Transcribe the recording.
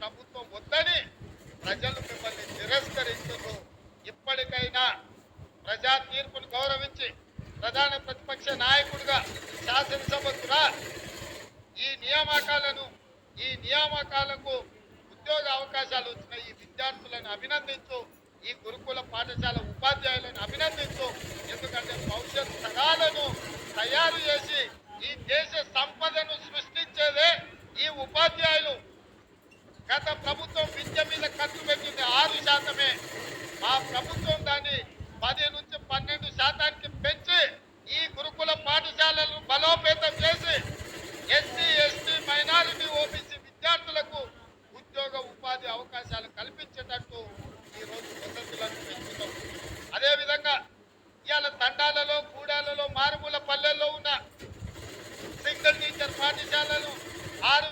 ప్రభుత్వం వద్దని ప్రజలు మిమ్మల్ని తిరస్కరించారు ఇప్పటికైనా ప్రజా తీర్పును గౌరవించి ప్రధాన ప్రతిపక్ష నాయకుడిగా శాసనసభకురా ఈ నియామకాలను ఈ నియామకాలకు ఉద్యోగ అవకాశాలు వచ్చిన ఈ విద్యార్థులను అభినందించు ఈ గురుకుల పాఠశాల ఉపాధ్యాయులను అభినందించు. ఎందుకంటే భవిష్యత్ తరాలను తయారు చేసి ఈ దేశ సంపదను శాతం ప్రభుత్వం విద్య మీద ఖర్చు పెట్టింది ఆరు శాతమే. మా ప్రభుత్వం దాన్ని పది నుంచి పన్నెండు శాతానికి పెంచి ఈ గురుకుల పాఠశాలలు బలోపేతం చేసి ఎస్సీ ఎస్టీ మైనారిటీ ఓబీసీ విద్యార్థులకు ఉద్యోగ ఉపాధి అవకాశాలు కల్పించేటట్టు ఈరోజు పద్ధతులను పెంచుతాం అదేవిధంగా ఇవాళ తండాలలో గూడాలలో మారుమూల పల్లెల్లో ఉన్న సింగిల్ టీచర్ పాఠశాలలు ఆరు